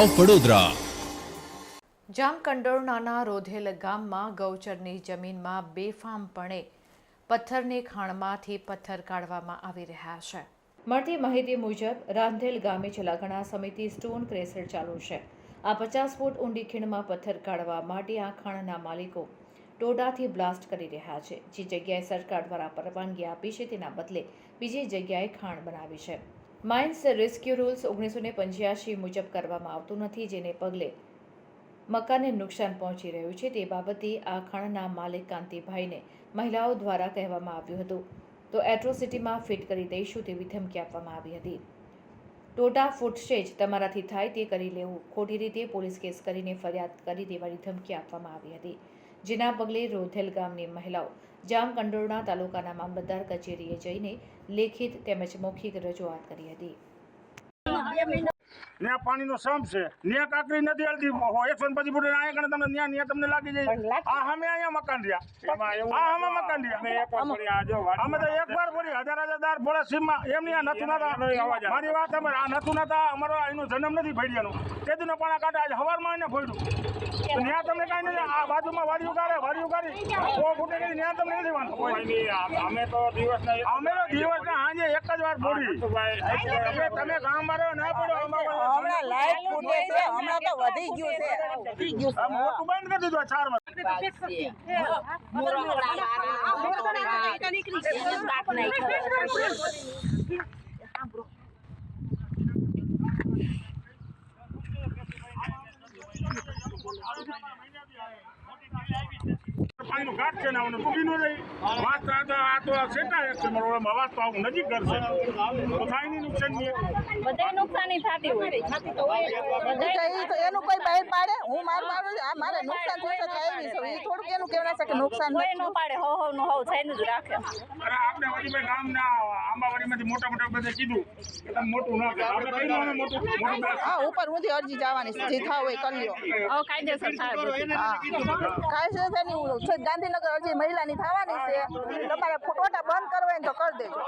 Of Vadodara જામકંડોરણાના રોધેલ ગામમાં ગૌચરની જમીનમાં બેફામપણે પથ્થરની ખાણમાંથી પથ્થર કાઢવામાં આવી રહ્યા છે. મળતી માહિતી મુજબ, રાંધેલ ગામે છેલ્લા ઘણા સમયથી સ્ટોન ક્રેસર ચાલુ છે. આ પચાસ ફૂટ ઊંડી ખીણમાં પથ્થર કાઢવા માટે આ ખાણના માલિકો ટોડાથી બ્લાસ્ટ કરી રહ્યા છે. જે જગ્યાએ સરકાર દ્વારા પરવાનગી આપી છે તેના બદલે બીજી જગ્યાએ ખાણ બનાવી છે. માઇન્સ રેસ્ક્યુ રૂલ્સ ઓગણીસો ને પંચ્યાસી મુજબ કરવામાં આવતું નથી, જેને પગલે મકાનને નુકસાન પહોંચી રહ્યું છે. તે બાબતે આ ખાણના માલિક કાંતિભાઈને મહિલાઓ દ્વારા કહેવામાં આવ્યું હતું. તો એટ્રોસિટીમાં ફિટ કરી દઈશું તેવી ધમકી આપવામાં આવી હતી. ટોટા ફૂટશે જ તમારાથી થાય તે કરી લેવું, ખોટી રીતે પોલીસ કેસ કરીને ફરિયાદ કરી દેવાની ધમકી આપવામાં આવી હતી. જેના પગલે રોથેલ ગામની મહિલાઓ જામકંડોરણા તાલુકાના મામલતદાર કચેરીએ જઈને લેખિત તેમજ મૌખિક રજૂઆત કરી હતી. ન્યા પાણીનો સંપ છે. ન્યા કાકરી નથી હાલતી. એકસો ને પચીસ ફૂટ આયા કણે તમને ન્યા ન્યા તમને લાગી જાય. આ અમે અહીંયા મકાન રહ્યા. આ અમે મકાન રહ્યા. અમે તો એક વાર ફરી હજાર હજાર દાર ભોળા સીમમાં એમ નહીં આ નતું. નતા મારી વાત અમે આ નતું નતા. અમારો એનો જન્મ નથી ભેડિયાનો તેદીનો પાણા કાઢે આજે હવારમાં એને ફોડ્યું ન્યા તમને કાંઈ નથી આ બાજુમાં વાડી ઉગાડે વાડી ઉગાડી સો ફૂટે કરી ત્યાં તમને નથી વાંધો અમે તો દિવસ અમે તો દિવસ ને સાંજે એક જ વાર બોલી તમે તમે ગામ મારો ના પડો અમારો હમણાં લાઈટ ફૂટે છે હમણાં તો વધી ગયું છે વધી ગયું મોટું બંધ કરી દીધું ચાર વાર પાણીનું ઘાટ છે ને આમને તૂટી ન જાય વાત આ તો આ તો સેટા એક છે, મારો. વાત તો આવું નજીક કરશે તો થાય નહીં નુકસાન નહીં નુકસાની થતી હોય. એટલે ઈ તો એનું કોઈ બહાર પાડે? હું માર મારું આ મારે નુકસાન થશે તો આવી છું. એ થોડુંક એનું કહેવાય છે કે નુકસાન કોઈ ન પાડે હો હો નો હો થઈને જ રાખે. અરે આપણે વડીભાઈ ગામના આંબાવાડીમાંથી મોટા મોટા બધે કીધું કે તમે મોટું ના કરો. આપણે કઈ નાનું મોટું મોટું હા ઉપર ઊંધી અરજી જવાની છે. જે થાવ હોય કરી લ્યો. હવે કાયદેસર થાય. હા. છે તેની છે ગાંધીનગર અરજી મહિલાની થવાની છે. તમારે ફોટોટા બંધ કરવા ને તો કરી દેજો.